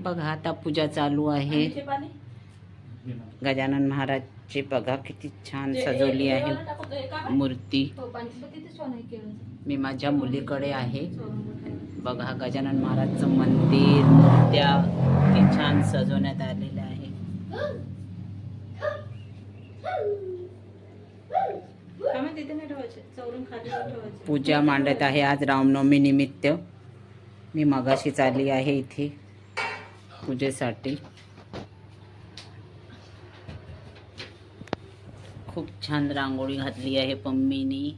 बघा आता पूजा चालू आहे. गजानन महाराजची बघा किती छान सजवली आहे. मूर्ती. मी माझ्या मुलीकडे आहे. बघा गजानन महाराजचं मंदिर मूर्त्या किती छान सजवण्यात आलेलं आहे. पूजा मांडत आहे आज रामनवमी निमित्त. मी मगाशीच आली आहे इथे पूजेसाठी. खूप छान रांगोळी घातली आहे पम्मीनी.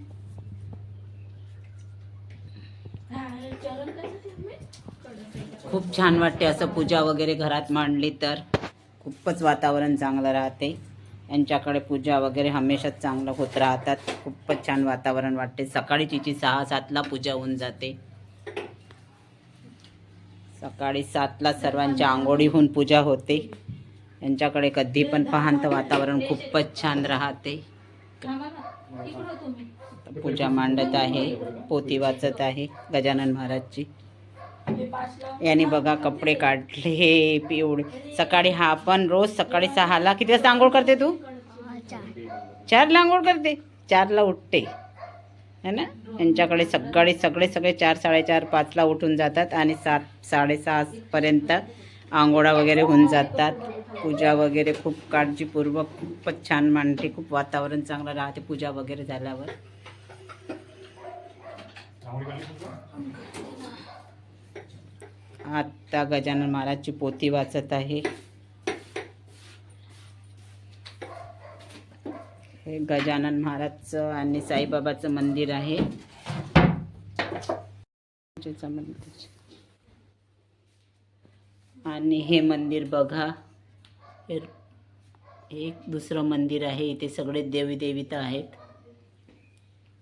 खूप छान वाटते असं पूजा वगैरे घरात मांडली तर. खूपच वातावरण चांगलं राहते. यांच्याकडे पूजा वगैरे हमेशाच चांगलं होत राहतात. खूपच छान वातावरण वाटते. सकाळी तिची सहा सातला पूजा होऊन जाते. सकाळी सातला सर्वांच्या आंघोळीहून पूजा होते. यांच्याकडे कधी पण पाहान तर वातावरण खूपच छान राहते. पूजा मांडत आहे पोती वाचत आहे गजानन महाराजची. यांनी बघा कपडे काढले पिवळे. सकाळी हा पण रोज सकाळी सहाला किती वाजता आंघोळ करते तू? चारला आंघोळ करते. चारला उठते. है ना? यांच्याकडे सकाळी सगळे सगळे चार साडेचार पाचला उठून जातात आणि सात साडेसहापर्यंत आंघोळा वगैरे होऊन जातात. पूजा वगैरे खूप काळजीपूर्वक खूपच छान मांडते खूप वातावरण चांगलं राहते पूजा वगैरे झाल्यावर. आत्ता गजानन महाराजची पोथी वाचत आहे. हे गजानन महाराजचं आणि साईबाबाचं मंदिर आहे. आणि हे मंदिर बघा. हे एक दुसरं मंदिर आहे. इथे सगळे देवी देविता आहेत.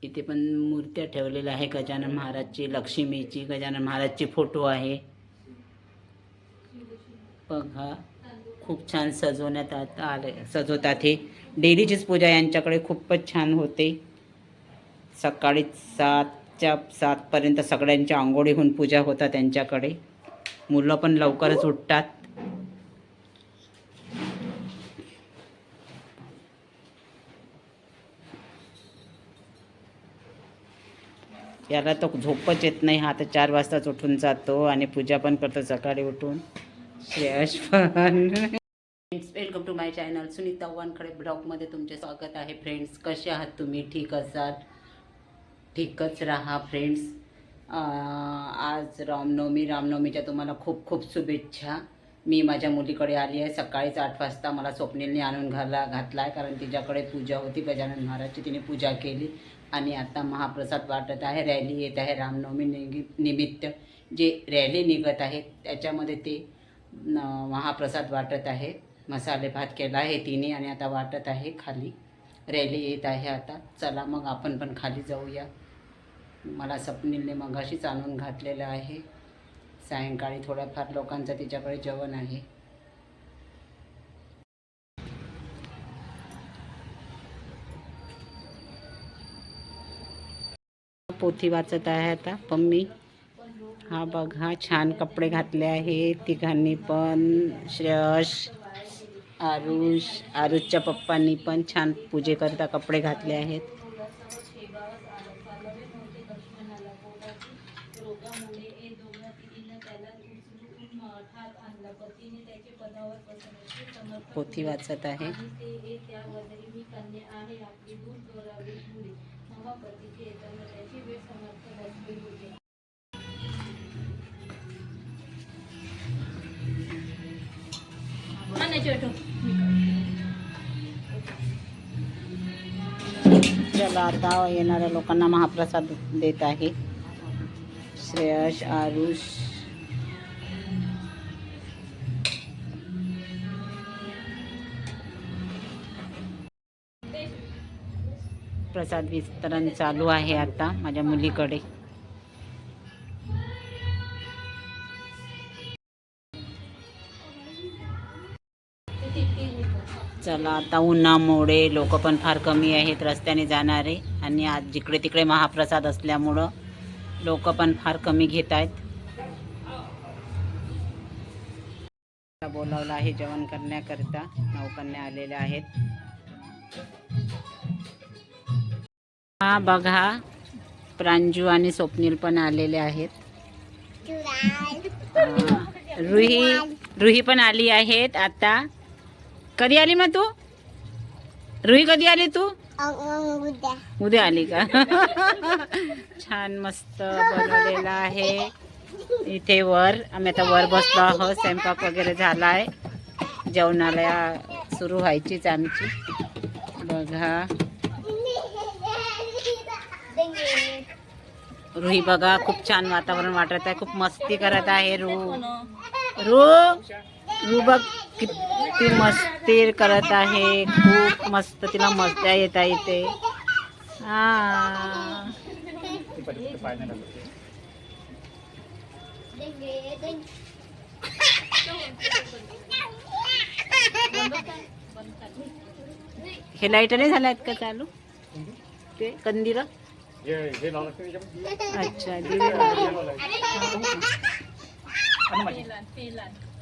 इथे पण मूर्त्या ठेवलेल्या आहे गजानन महाराजची लक्ष्मीची. गजानन महाराजची फोटो आहे. बघा. खूप छान सजवण्यात आले सजवतात हे. डेलीचीच पूजा यांच्याकडे खूपच छान होते. सकाळी सातच्या सातपर्यंत सगळ्यांच्या आंघोळीहून पूजा होतात त्यांच्याकडे. मुलं पण लवकरच उठतात. याला तो झोपच येत नाही. हा तर चार वाजताच उठून जातो आणि पूजा पण करतो सकाळी उठून. यश पण friends welcome to my channel Sunita Wankhade ब्लॉगमध्ये तुमचे स्वागत आहे. फ्रेंड्स कसे आहात तुम्ही? ठीक असाल? ठीकच राहा फ्रेंड्स आज रामनवमी रामनवमीच्या तुम्हाला खूप खूप शुभेच्छा. मी माझ्या मुलीकडे आली आहे. सकाळीच आठ वाजता मला स्वप्नीलने आणून घाला घातला आहे कारण तिच्याकडे पूजा होती. गजानन महाराजची तिने पूजा केली. आणि आता महाप्रसाद वाटत आहे. रॅली येत आहे रामनवमी निगि निमित्त. जे रॅली निघत आहे त्याच्यामध्ये ते महाप्रसाद वाटत आहे. मसाले भात केला आहे तिने आणि आता वाटत आहे खाली. रॅली येत आहे आता. चला मग आपण पण खाली जाऊया. मला स्वप्नीलने मगाशीच आणून घातलेलं आहे. सायंकाळी थोड्याफार लोकांचं तिच्याकडे जेवण आहे. पोथी वाचत आहे आता. पम्मी हा बघा छान कपडे घातले आहेत. तिघांनी पण श्रेयश आरुष आरुषच्या पप्पांनी पण छान पूजेकरिता कपडे घातले आहेत. पोथी वाचत आहे. चला आता येणाऱ्या लोकांना महाप्रसाद देत आहे. श्रेयश आरुष. प्रसाद वितरण चालू आहे आता माझ्या मुलीकडे. चला आता उन्हामुळे लोक पण फार कमी आहेत रस्त्याने जाणारे आणि आज जिकडे तिकडे महाप्रसाद असल्यामुळं लोक पण फार कमी घेत आहेत. बोलावलं आहे जेवण करण्याकरिता नौकन्या आलेल्या आहेत. हा बघा प्रांजू आणि स्वप्नील पण आलेले आहेत. रुही रुही पण आली आहेत आता. कधी आली मग तू? रुही कधी आली तू? उद्या आली का? छान मस्त बनवलेलं आहे. इथे वर आम्ही आता वर बसलो आहोत. स्वयंपाक वगैरे झाला आहे जेवणाला सुरू व्हायचीच आमची. बघा. रुही बघा खूप छान वातावरण वाटत आहे. खूप मस्ती करत आहे रू. रू? बघ किती मस्ती करत आहे. खूप मस्त तिला मजा येत हा. हे लाइट नाही झाल्या आहेत का चालू? ते कंदीर अच्छा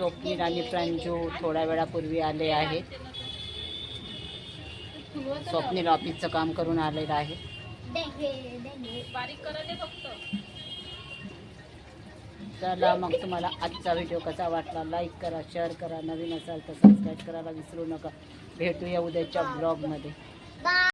स्वप्नील आणि प्रांजू थोड्या वेळापूर्वी आले आहेत. स्वप्नील ऑफिसचं काम करून आलेलं आहे. चला मग तुम्हाला आजचा व्हिडिओ कसा वाटला? लाईक करा शेअर करा. नवीन असाल तर सबस्क्राईब करायला विसरू नका. भेटूया उद्याच्या ब्लॉगमध्ये